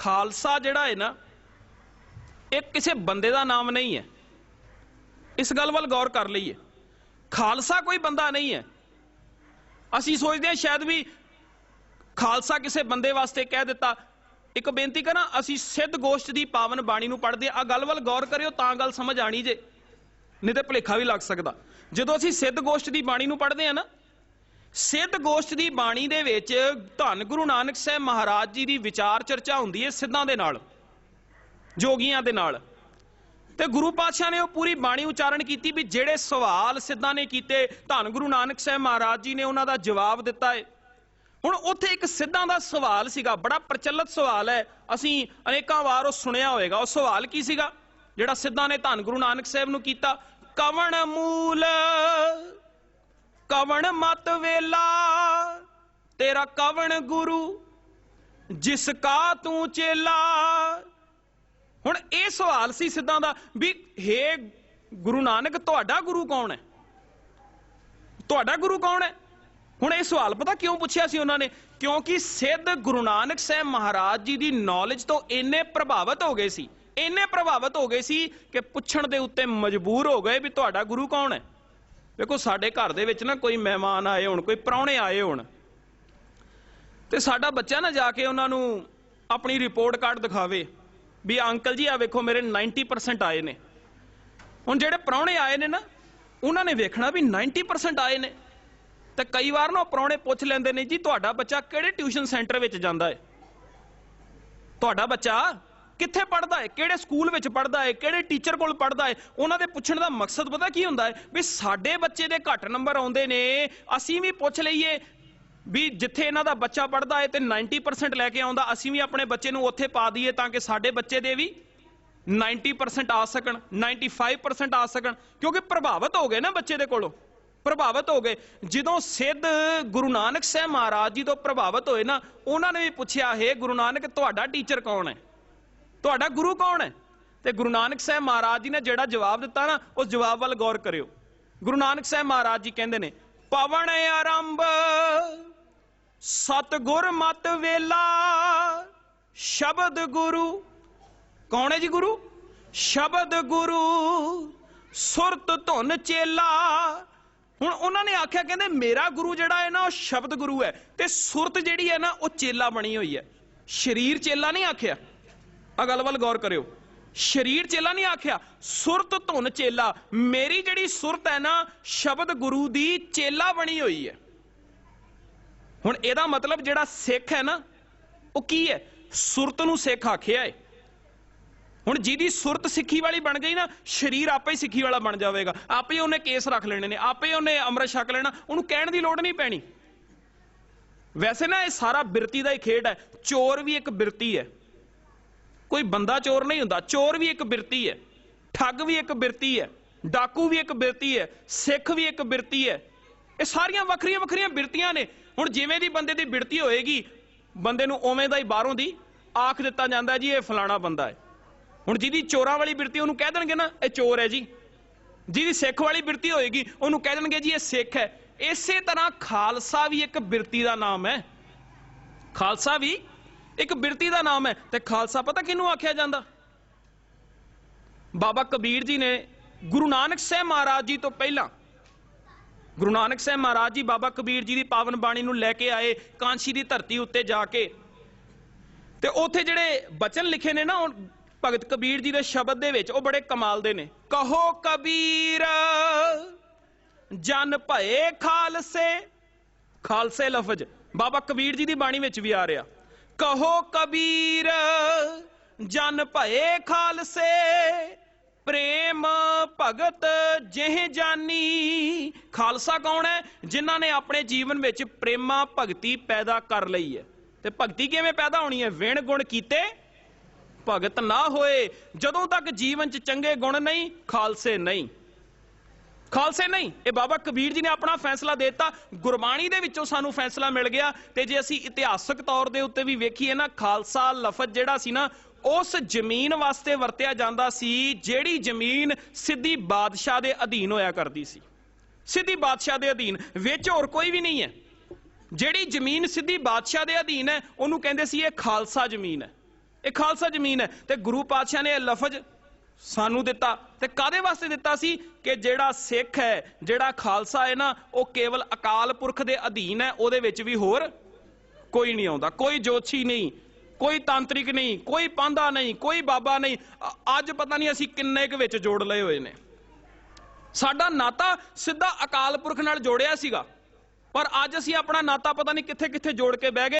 ਖਾਲਸਾ ਜਿਹੜਾ ਹੈ ਨਾ, ਇਹ ਕਿਸੇ ਬੰਦੇ ਦਾ ਨਾਮ ਨਹੀਂ ਹੈ। ਇਸ ਗੱਲ ਵੱਲ ਗੌਰ ਕਰ ਲਈਏ। ਖਾਲਸਾ ਕੋਈ ਬੰਦਾ ਨਹੀਂ ਹੈ। ਅਸੀਂ ਸੋਚਦੇ ਹਾਂ ਸ਼ਾਇਦ ਵੀ ਖਾਲਸਾ ਕਿਸੇ ਬੰਦੇ ਵਾਸਤੇ ਕਹਿ ਦਿੱਤਾ। ਇੱਕ ਬੇਨਤੀ ਕਰਾਂ, ਅਸੀਂ ਸਿੱਧ ਗੋਸ਼ਟ ਦੀ ਪਾਵਨ ਬਾਣੀ ਨੂੰ ਪੜ੍ਹਦੇ ਆ ਗੱਲ ਵੱਲ ਗੌਰ ਕਰਿਓ ਤਾਂ ਗੱਲ ਸਮਝ ਆਣੀ ਜੇ। ਨਹੀਂ ਤੇ ਭੁਲੇਖਾ ਵੀ ਲੱਗ ਸਕਦਾ। ਜਦੋਂ ਅਸੀਂ ਸਿੱਧ ਗੋਸ਼ਟ ਦੀ ਬਾਣੀ ਨੂੰ ਪੜ੍ਹਦੇ ਆ ਨਾ ਸਿੱਧ ਗੋਸ਼ਟ ਦੀ ਬਾਣੀ ਦੇ ਵਿੱਚ ਧੰਨ ਗੁਰੂ ਨਾਨਕ ਸਾਹਿਬ ਮਹਾਰਾਜ ਜੀ ਦੀ ਵਿਚਾਰ ਚਰਚਾ ਹੁੰਦੀ ਹੈ ਸਿੱਧਾਂ ਦੇ ਨਾਲ, ਜੋਗੀਆਂ ਦੇ ਨਾਲ। ਤੇ ਗੁਰੂ ਪਾਤਸ਼ਾਹ ਨੇ ਉਹ ਪੂਰੀ ਬਾਣੀ ਉਚਾਰਨ ਕੀਤੀ ਵੀ ਜਿਹੜੇ ਸਵਾਲ ਸਿੱਧਾਂ ਨੇ ਕੀਤੇ, ਧੰਨ ਗੁਰੂ ਨਾਨਕ ਸਾਹਿਬ ਮਹਾਰਾਜ ਜੀ ਨੇ ਉਹਨਾਂ ਦਾ ਜਵਾਬ ਦਿੱਤਾ ਹੈ ਹੁਣ ਉੱਥੇ ਇੱਕ ਸਿੱਧਾਂ ਦਾ ਸਵਾਲ ਸੀਗਾ, ਬੜਾ ਪ੍ਰਚਲਿਤ ਸਵਾਲ ਹੈ। ਅਸੀਂ ਅਨੇਕਾਂ ਵਾਰ ਉਹ ਸੁਣਿਆ ਹੋਵੇਗਾ, ਉਹ ਸਵਾਲ ਕੀ ਸੀਗਾ? ਜਿਹੜਾ ਸਿੱਧਾਂ ਨੇ ਧੰਨ ਗੁਰੂ ਨਾਨਕ ਸਾਹਿਬ ਨੂੰ ਕੀਤਾ, ਕਵਣ ਮੂਲ ਕਵਣ ਮਤ ਵੇਲਾ? ਤੇਰਾ ਕਵਣ ਗੁਰੂ, ਜਿਸ ਕਾ ਤੂੰ ਚੇਲਾ? ਹੁਣ ਇਹ ਸਵਾਲ ਸੀ ਸਿੱਧਾਂ ਦਾ ਵੀ, ਹੇ ਗੁਰੂ ਨਾਨਕ, ਤੁਹਾਡਾ ਗੁਰੂ ਕੌਣ ਹੈ? ਤੁਹਾਡਾ ਗੁਰੂ ਕੌਣ ਹੈ? ਹੁਣ ਇਹ ਸਵਾਲ ਪਤਾ ਕਿਉਂ ਪੁੱਛਿਆ ਸੀ ਉਹਨਾਂ ਨੇ? ਕਿਉਂਕਿ ਸਿੱਧ ਗੁਰੂ ਨਾਨਕ ਸਾਹਿਬ ਮਹਾਰਾਜ ਜੀ ਦੀ ਨੌਲੇਜ ਤੋਂ ਇੰਨੇ ਪ੍ਰਭਾਵਿਤ ਹੋ ਗਏ ਸੀ, ਇੰਨੇ ਪ੍ਰਭਾਵਿਤ ਹੋ ਗਏ ਸੀ ਕਿ ਪੁੱਛਣ ਦੇ ਉੱਤੇ ਮਜਬੂਰ ਹੋ ਗਏ ਵੀ ਤੁਹਾਡਾ ਗੁਰੂ ਕੌਣ ਹੈ। ਵੇਖੋ, ਸਾਡੇ ਘਰ ਦੇ ਵਿੱਚ ਨਾ ਕੋਈ ਮਹਿਮਾਨ ਆਏ ਹੋਣ, ਕੋਈ ਪ੍ਰਾਹੁਣੇ ਆਏ ਹੋਣ, ਤੇ ਸਾਡਾ ਬੱਚਾ ਨਾ ਜਾ ਕੇ ਉਹਨਾਂ ਨੂੰ ਆਪਣੀ ਰਿਪੋਰਟ ਕਾਰਡ ਦਿਖਾਵੇ ਵੀ ਅੰਕਲ ਜੀ ਆ ਵੇਖੋ, ਮੇਰੇ 90% ਆਏ ਨੇ। ਹੁਣ ਜਿਹੜੇ ਪ੍ਰਾਹੁਣੇ ਆਏ ਨੇ ਨਾ, ਉਹਨਾਂ ਨੇ ਵੇਖਣਾ ਵੀ 90% ਆਏ ਨੇ। ਤੇ ਕਈ ਵਾਰ ਨਾ ਉਹ ਪ੍ਰਾਹੁਣੇ ਪੁੱਛ ਲੈਂਦੇ ਨੇ, ਜੀ, ਤੁਹਾਡਾ ਬੱਚਾ ਕਿਹੜੇ ਟਿਊਸ਼ਨ ਸੈਂਟਰ ਵਿੱਚ ਜਾਂਦਾ ਹੈ? ਤੁਹਾਡਾ ਬੱਚਾ ਕਿੱਥੇ ਪੜਦਾ ਹੈ? ਕਿਹੜੇ ਸਕੂਲ ਵਿੱਚ ਪੜਦਾ ਹੈ? ਕਿਹੜੇ ਟੀਚਰ ਕੋਲ ਪੜਦਾ ਹੈ? ਉਹਨਾਂ ਦੇ ਪੁੱਛਣ ਦਾ ਮਕਸਦ ਪਤਾ ਕੀ ਹੁੰਦਾ ਹੈ? ਵੀ ਸਾਡੇ ਬੱਚੇ ਦੇ ਘੱਟ ਨੰਬਰ ਆਉਂਦੇ ਨੇ। ਅਸੀਂ ਵੀ ਪੁੱਛ ਲਈਏ ਵੀ ਜਿੱਥੇ ਇਹਨਾਂ ਦਾ ਬੱਚਾ ਪੜਦਾ ਹੈ ਤੇ 90% ਲੈ ਕੇ ਆਉਂਦਾ, ਅਸੀਂ ਵੀ ਆਪਣੇ ਬੱਚੇ ਨੂੰ ਉੱਥੇ ਪਾ ਦਈਏ ਤਾਂ ਕਿ ਸਾਡੇ ਬੱਚੇ ਦੇ ਵੀ 90% ਆ ਸਕਣ 95% ਆ ਸਕਣ। ਕਿਉਂਕਿ ਪ੍ਰਭਾਵਿਤ ਹੋ ਗਏ ਨਾ ਬੱਚੇ ਦੇ ਕੋਲੋਂ। ਪ੍ਰਭਾਵਿਤ ਹੋ ਗਏ। ਜਦੋਂ ਸਿੱਧ ਗੁਰੂ ਨਾਨਕ ਸਾਹਿਬ ਮਹਾਰਾਜ ਜੀ ਤੋਂ ਪ੍ਰਭਾਵਿਤ ਹੋਏ ਨਾ, ਉਹਨਾਂ ਨੇ ਵੀ ਪੁੱਛਿਆ, ਹੈ ਗੁਰੂ ਨਾਨਕ, ਤੁਹਾਡਾ ਟੀਚਰ ਕੌਣ ਹੈ? ਤੁਹਾਡਾ ਗੁਰੂ ਕੌਣ ਹੈ? ਤੇ ਗੁਰੂ ਨਾਨਕ ਸਾਹਿਬ ਮਹਾਰਾਜ ਜੀ ਨੇ ਜਿਹੜਾ ਜਵਾਬ ਦਿੱਤਾ ਨਾ, ਉਸ ਜਵਾਬ ਵੱਲ ਗੌਰ ਕਰਿਓ। ਗੁਰੂ ਨਾਨਕ ਸਾਹਿਬ ਮਹਾਰਾਜ ਜੀ ਕਹਿੰਦੇ ਨੇ, ਪਵਨ ਆਰੰਭ, ਸਤਗੁਰ ਮਤ ਵੇਲਾ, ਸ਼ਬਦ ਗੁਰੂ। ਕੌਣ ਹੈ ਜੀ ਗੁਰੂ? ਸ਼ਬਦ ਗੁਰੂ, ਸੁਰਤ ਧੁਨ ਚੇਲਾ। ਹੁਣ ਉਹਨਾਂ ਨੇ ਆਖਿਆ, ਕਹਿੰਦੇ ਮੇਰਾ ਗੁਰੂ ਜਿਹੜਾ ਹੈ ਨਾ, ਉਹ ਸ਼ਬਦ ਗੁਰੂ ਹੈ ਤੇ ਸੁਰਤ ਜਿਹੜੀ ਹੈ ਨਾ, ਉਹ ਚੇਲਾ ਬਣੀ ਹੋਈ ਹੈ। ਸਰੀਰ ਚੇਲਾ ਨਹੀਂ ਆਖਿਆ। ਆ ਗੱਲ ਵੱਲ ਗੌਰ ਕਰਿਓ। ਸਰੀਰ ਚੇਲਾ ਨਹੀਂ ਆਖਿਆ, ਸੁਰਤ ਧੁਨ ਚੇਲਾ। ਮੇਰੀ ਜਿਹੜੀ ਸੁਰਤ ਹੈ ਨਾ, ਸ਼ਬਦ ਗੁਰੂ ਦੀ ਚੇਲਾ ਬਣੀ ਹੋਈ ਹੈ। ਹੁਣ ਇਹਦਾ ਮਤਲਬ ਜਿਹੜਾ ਸਿੱਖ ਹੈ ਨਾ, ਉਹ ਕੀ ਹੈ? ਸੁਰਤ ਨੂੰ ਸਿੱਖ ਆਖਿਆ ਹੈ। ਹੁਣ ਜਿਹਦੀ ਸੁਰਤ ਸਿੱਖੀ ਵਾਲੀ ਬਣ ਗਈ ਨਾ, ਸਰੀਰ ਆਪੇ ਹੀ ਸਿੱਖੀ ਵਾਲਾ ਬਣ ਜਾਵੇਗਾ। ਆਪੇ ਉਹਨੇ ਕੇਸ ਰੱਖ ਲੈਣੇ ਨੇ, ਆਪੇ ਉਹਨੇ ਅੰਮ੍ਰਿਤ ਛਕ ਲੈਣਾ, ਉਹਨੂੰ ਕਹਿਣ ਦੀ ਲੋੜ ਨਹੀਂ ਪੈਣੀ। ਵੈਸੇ ਨਾ ਇਹ ਸਾਰਾ ਬਿਰਤੀ ਦਾ ਹੀ ਖੇਡ ਹੈ, ਚੋਰ ਵੀ ਇੱਕ ਬਿਰਤੀ ਹੈ। ਕੋਈ ਬੰਦਾ ਚੋਰ ਨਹੀਂ ਹੁੰਦਾ, ਚੋਰ ਵੀ ਇੱਕ ਬਿਰਤੀ ਹੈ, ਠੱਗ ਵੀ ਇੱਕ ਬਿਰਤੀ ਹੈ, ਡਾਕੂ ਵੀ ਇੱਕ ਬਿਰਤੀ ਹੈ, ਸਿੱਖ ਵੀ ਇੱਕ ਬਿਰਤੀ ਹੈ। ਇਹ ਸਾਰੀਆਂ ਵੱਖਰੀਆਂ ਵੱਖਰੀਆਂ ਬਿਰਤੀਆਂ ਨੇ। ਹੁਣ ਜਿਵੇਂ ਦੀ ਬੰਦੇ ਦੀ ਬਿਰਤੀ ਹੋਏਗੀ, ਬੰਦੇ ਨੂੰ ਉਵੇਂ ਦਾ ਹੀ ਬਾਹਰੋਂ ਦੀ ਆਖ ਦਿੱਤਾ ਜਾਂਦਾ ਜੀ, ਇਹ ਫਲਾਣਾ ਬੰਦਾ ਹੈ। ਹੁਣ ਜਿਹਦੀ ਚੋਰਾਂ ਵਾਲੀ ਬਿਰਤੀ ਉਹਨੂੰ ਕਹਿ ਦੇਣਗੇ ਨਾ, ਇਹ ਚੋਰ ਹੈ ਜੀ। ਜਿਹਦੀ ਸਿੱਖ ਵਾਲੀ ਬਿਰਤੀ ਹੋਏਗੀ, ਉਹਨੂੰ ਕਹਿ ਦੇਣਗੇ ਜੀ, ਇਹ ਸਿੱਖ ਹੈ। ਇਸੇ ਤਰ੍ਹਾਂ ਖਾਲਸਾ ਵੀ ਇੱਕ ਬਿਰਤੀ ਦਾ ਨਾਮ ਹੈ। ਖਾਲਸਾ ਵੀ ਇੱਕ ਬਿਰਤੀ ਦਾ ਨਾਮ ਹੈ ਤੇ ਖਾਲਸਾ ਪਤਾ ਕਿਹਨੂੰ ਆਖਿਆ ਜਾਂਦਾ? ਬਾਬਾ ਕਬੀਰ ਜੀ ਨੇ ਗੁਰੂ ਨਾਨਕ ਸਾਹਿਬ ਮਹਾਰਾਜ ਜੀ ਤੋਂ ਪਹਿਲਾਂ, ਗੁਰੂ ਨਾਨਕ ਸਾਹਿਬ ਮਹਾਰਾਜ ਜੀ ਬਾਬਾ ਕਬੀਰ ਜੀ ਦੀ ਪਾਵਨ ਬਾਣੀ ਨੂੰ ਲੈ ਕੇ ਆਏ, ਕਾਂਸ਼ੀ ਦੀ ਧਰਤੀ ਉੱਤੇ ਜਾ ਕੇ। ਤੇ ਉੱਥੇ ਜਿਹੜੇ ਬਚਨ ਲਿਖੇ ਨੇ ਨਾ, ਉਹ ਭਗਤ ਕਬੀਰ ਜੀ ਦੇ ਸ਼ਬਦ ਦੇ ਵਿੱਚ, ਉਹ ਬੜੇ ਕਮਾਲ ਦੇ ਨੇ। ਕਹੋ ਕਬੀਰ, ਜਨ ਭਏ ਖਾਲਸੇ ਖਾਲਸੇ ਲਫ਼ਜ਼। ਬਾਬਾ ਕਬੀਰ ਜੀ ਦੀ ਬਾਣੀ ਵਿੱਚ ਵੀ ਆ ਰਿਹਾ। ਕਹੋ ਕਬੀਰ, ਜਨ ਭਏ ਖਾਲਸੇ, ਪ੍ਰੇਮ ਭਗਤ ਜਿਹ ਜਾਨੀ। ਖਾਲਸਾ ਕੌਣ ਹੈ? ਜਿਨ੍ਹਾਂ ਨੇ ਆਪਣੇ ਜੀਵਨ ਵਿੱਚ ਪ੍ਰੇਮਾ ਭਗਤੀ ਪੈਦਾ ਕਰ ਲਈ ਹੈ। ਤੇ ਭਗਤੀ ਕਿਵੇਂ ਪੈਦਾ ਹੋਣੀ ਹੈ? ਵਿਣ ਗੁਣ ਕੀਤੇ ਭਗਤ ਨਾ ਹੋਏ। ਜਦੋਂ ਤੱਕ ਜੀਵਨ 'ਚ ਚੰਗੇ ਗੁਣ ਨਹੀਂ, ਖਾਲਸੇ ਨਹੀਂ। ਖਾਲਸੇ ਨਹੀਂ, ਇਹ ਬਾਬਾ ਕਬੀਰ ਜੀ ਨੇ ਆਪਣਾ ਫੈਸਲਾ ਦੇ ਦਿੱਤਾ। ਗੁਰਬਾਣੀ ਦੇ ਵਿੱਚੋਂ ਸਾਨੂੰ ਫੈਸਲਾ ਮਿਲ ਗਿਆ ਤੇ ਜੇ ਅਸੀਂ ਇਤਿਹਾਸਕ ਤੌਰ ਦੇ ਉੱਤੇ ਵੀ ਵੇਖੀਏ ਨਾ, ਖਾਲਸਾ ਲਫ਼ਜ਼ ਜਿਹੜਾ ਸੀ ਨਾ, ਉਸ ਜ਼ਮੀਨ ਵਾਸਤੇ ਵਰਤਿਆ ਜਾਂਦਾ ਸੀ, ਜਿਹੜੀ ਜ਼ਮੀਨ ਸਿੱਧੀ ਬਾਦਸ਼ਾਹ ਦੇ ਅਧੀਨ ਹੋਇਆ ਕਰਦੀ ਸੀ। ਸਿੱਧੀ ਬਾਦਸ਼ਾਹ ਦੇ ਅਧੀਨ, ਵਿੱਚ ਹੋਰ ਕੋਈ ਵੀ ਨਹੀਂ ਹੈ। ਜਿਹੜੀ ਜ਼ਮੀਨ ਸਿੱਧੀ ਬਾਦਸ਼ਾਹ ਦੇ ਅਧੀਨ ਹੈ, ਉਹਨੂੰ ਕਹਿੰਦੇ ਸੀ ਇਹ ਖਾਲਸਾ ਜ਼ਮੀਨ ਹੈ। ਇਹ ਖਾਲਸਾ ਜ਼ਮੀਨ ਹੈ ਤੇ ਗੁਰੂ ਪਾਤਸ਼ਾਹ ਨੇ ਇਹ ਲਫ਼ਜ਼ ਸਾਨੂੰ ਦਿੱਤਾ ਤੇ ਕਾਦੇ ਵਾਸਤੇ ਦਿੱਤਾ ਸੀ ਕਿ ਜਿਹੜਾ ਸਿੱਖ ਹੈ, ਜਿਹੜਾ ਖਾਲਸਾ ਹੈ ਨਾ, ਉਹ ਕੇਵਲ ਅਕਾਲ ਪੁਰਖ ਦੇ ਅਧੀਨ ਹੈ, ਉਹਦੇ ਵਿੱਚ ਵੀ ਹੋਰ ਕੋਈ ਨਹੀਂ ਆਉਂਦਾ, ਕੋਈ ਜੋਤਸ਼ੀ ਨਹੀਂ, ਕੋਈ ਤਾਂਤਰਿਕ ਨਹੀਂ, ਕੋਈ ਪਾਂਦਾ ਨਹੀਂ, ਕੋਈ ਬਾਬਾ ਨਹੀਂ। ਅੱਜ ਪਤਾ ਨਹੀਂ ਅਸੀਂ ਕਿੰਨੇ ਕੁ ਵਿੱਚ ਜੋੜ ਲਏ ਹੋਏ ਨੇ। ਸਾਡਾ ਨਾਤਾ ਸਿੱਧਾ ਅਕਾਲ ਪੁਰਖ ਨਾਲ ਜੋੜਿਆ ਸੀਗਾ, ਪਰ ਅੱਜ ਅਸੀਂ ਆਪਣਾ ਨਾਤਾ ਪਤਾ ਨਹੀਂ ਕਿੱਥੇ ਕਿੱਥੇ ਜੋੜ ਕੇ ਬਹਿ ਗਏ।